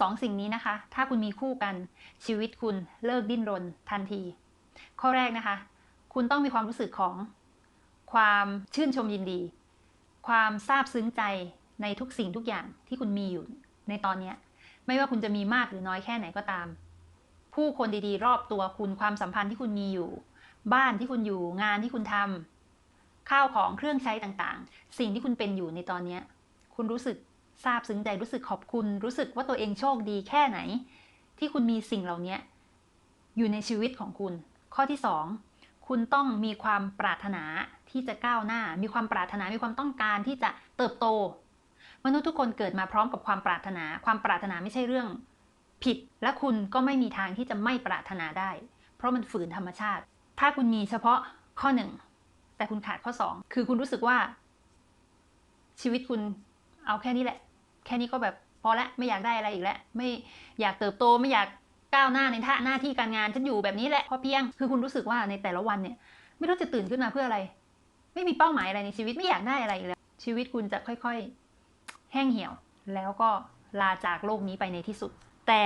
สองสิ่งนี้นะคะ ถ้าคุณมีคู่กัน ชีวิตคุณเลิกดิ้นรนทันที ข้อแรกนะคะ คุณต้องมีความรู้สึกของ ความชื่นชมยินดี ความซาบซึ้งใจในทุกสิ่งทุกอย่างที่คุณมีอยู่ในตอนนี้ ไม่ว่าคุณจะมีมากหรือน้อยแค่ไหนก็ตาม ผู้คนดีๆ รอบตัวคุณความสัมพันธ์ที่คุณมีอยู่ บ้านที่คุณอยู่งานที่คุณทำข้าวของเครื่องใช้ต่างๆ สิ่งที่คุณเป็นอยู่ในตอนนี้ คุณรู้สึก ซาบซึ้งใจรู้สึกขอบคุณ รู้สึกว่าตัวเองโชคดีแค่ไหน ที่คุณมีสิ่งเหล่านี้อยู่ในชีวิตของคุณ ข้อที่สองคุณต้องมีความปรารถนาที่จะก้าวหน้า มีความปรารถนา มีความต้องการที่จะเติบโต มนุษย์ทุกคนเกิดมาพร้อมกับความปรารถนา ความปรารถนาไม่ใช่เรื่อง ผิด และคุณก็ไม่มีทางที่จะไม่ปรารถนาได้ เพราะมันฝืนธรรมชาติ ถ้าคุณมีเฉพาะข้อหนึ่งแต่คุณขาดข้อสองคือคุณรู้สึกว่า ชีวิตคุณเอาแค่นี้แหละ แค่นี้ก็แบบพอละไม่อยากได้อะไรอีกแล้วไม่อยากเติบโตไม่อยากก้าวหน้าในท่าหน้าที่การงานฉันอยู่แบบนี้แหละพอเพียงคือคุณรู้สึกว่าในแต่ละวันเนี่ยไม่รู้จะตื่นขึ้นมาเพื่ออะไร ไม่มีเป้าหมายอะไรในชีวิตไม่อยากได้อะไรอีกแล้ว ชีวิตคุณจะค่อยๆ แห้งเหี่ยว แล้วก็ลาจากโลกนี้ไปในที่สุด แต่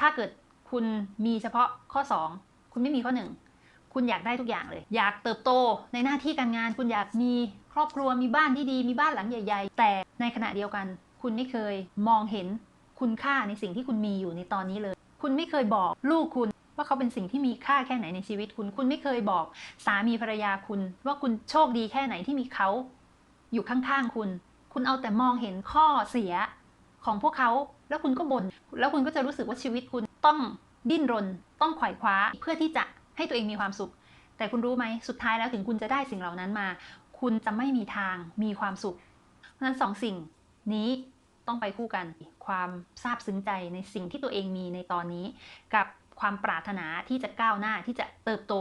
ถ้าเกิดคุณมีเฉพาะข้อ 2 คุณไม่มีข้อ 1 คุณอยากได้ทุกอย่างเลย อยากเติบโตในหน้าที่การงาน คุณอยากมีครอบครัวมีบ้านที่ดี มีบ้านหลังใหญ่ ๆ แต่ในขณะเดียวกัน คุณไม่เคยมองเห็นคุณค่าในสิ่งที่คุณมีอยู่ในตอนนี้เลย คุณไม่เคยบอกลูกคุณว่าเขาเป็นสิ่งที่มีค่าแค่ไหนในชีวิตคุณ คุณไม่เคยบอกสามีภรรยาคุณ ว่าคุณโชคดีแค่ไหนที่มีเขาอยู่ข้างๆคุณ คุณเอาแต่มองเห็นข้อเสียของพวกเขา แล้วคุณก็บน่น แล้วคุณก็จะรู้สึกว่าชีวิตคุณต้องดิ้นรน ต้องไขว่คว้า เพื่อที่จะให้ตัวเองมีความสุข แต่คุณรู้ไหม สุดท้ายแล้วถึงคุณจะได้สิ่งเหล่านั้นมา คุณจะไม่มีทางมีความสุขเพราะฉะนั้นสองสิ่งนี้ ต้องไปคู่กันความซาบซึ้งใจในสิ่งที่ตัวเองมีในตอนนี้ กับความปรารถนาที่จะก้าวหน้าที่จะเติบโต